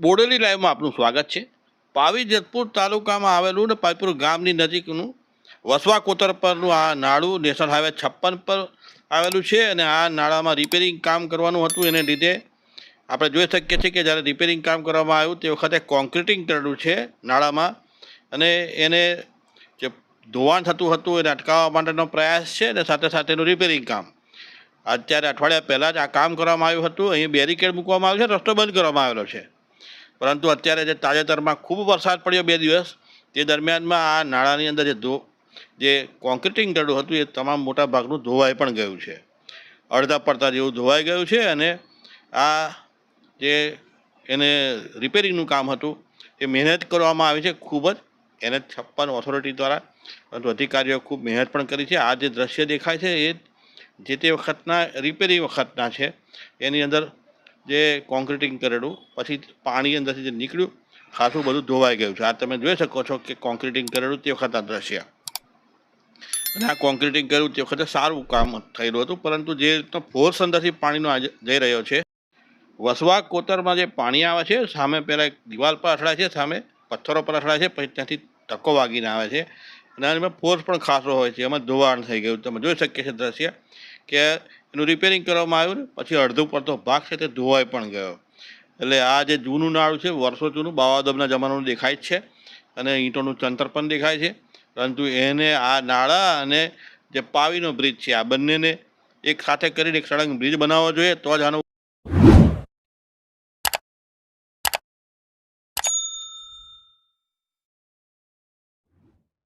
બોડેલી લાઈવમાં આપનું સ્વાગત છે. પાવી જેતપુર તાલુકામાં આવેલું ને પાવીપુર ગામની નજીકનું વસવા કોતર પરનું આ નાળું નેશનલ હાઈવે છપ્પન પર આવેલું છે અને આ નાળામાં રિપેરિંગ કામ કરવાનું હતું. એને લીધે આપણે જોઈ શકીએ છીએ કે જ્યારે રિપેરિંગ કામ કરવામાં આવ્યું તે વખતે કોન્ક્રીટિંગ કરેલું છે નાળામાં અને એને જે ધોવાણ થતું હતું એને અટકાવવા માટેનો પ્રયાસ છે અને સાથે સાથેનું રિપેરિંગ કામ. અત્યારે અઠવાડિયા પહેલાં જ આ કામ કરવામાં આવ્યું હતું. અહીં બેરિકેડ મૂકવામાં આવ્યું છે, રસ્તો બંધ કરવામાં આવેલો છે. પરંતુ અત્યારે જે તાજેતરમાં ખૂબ વરસાદ પડ્યો બે દિવસ, તે દરમિયાનમાં આ નાળાની અંદર જે ધો, જે કોન્ક્રીટિંગ ગળું હતું, એ તમામ મોટા ભાગનું ધોવાઈ પણ ગયું છે. અડધા પડતા જેવું ધોવાઈ ગયું છે અને આ જે એને રિપેરિંગનું કામ હતું, એ મહેનત કરવામાં આવી છે ખૂબ જ. એને છપ્પન ઓથોરિટી દ્વારા, પરંતુ અધિકારીઓ ખૂબ મહેનત પણ કરી છે. આ જે દ્રશ્ય દેખાય છે, એ જે તે વખતના રિપેરિંગ વખતના છે, એની અંદર જે કોન્ક્રીટિંગ કરેલું, પછી પાણી અંદરથી જે નીકળ્યું, ખાસું બધું ધોવાઈ ગયું છે. આ તમે જોઈ શકો છો કે કોન્ક્રીટિંગ કરેલું તે વખતના દ્રશ્ય. અને આ કોન્ક્રીટિંગ કર્યું તે વખતે સારું કામ થયેલું હતું, પરંતુ જે ફોર્સ અંદરથી પાણીનો આજે જઈ રહ્યો છે વસવા કોતરમાં જે પાણી આવે છે, સામે પહેલાં એક દિવાલ પર અથડાય છે, સામે પથ્થરો પર અથડાય છે, પછી ત્યાંથી ટકો વાગીને આવે છે. અને એમાં ફોર્સ પણ ખાસો હોય છે. એમાં ધોવાણ થઈ ગયું. તમે જોઈ શકીએ છીએ દ્રશ્ય કે એનું રિપેરિંગ કરવામાં આવ્યું પછી અડધો પડતો ભાગ છે તે ધોવાઈ પણ ગયો. એટલે આ જે જૂનું નાળું છે, વર્ષો જૂનું, બાવાદબના જમાનાનું દેખાય જ છે અને ઈંટોનું ચંતર પણ દેખાય છે. પરંતુ એને આ નાળા અને જે પાવીનો બ્રિજ છે, આ બંનેને એક સાથે કરીને એક સળંગ બ્રિજ બનાવવો જોઈએ, તો જ આનું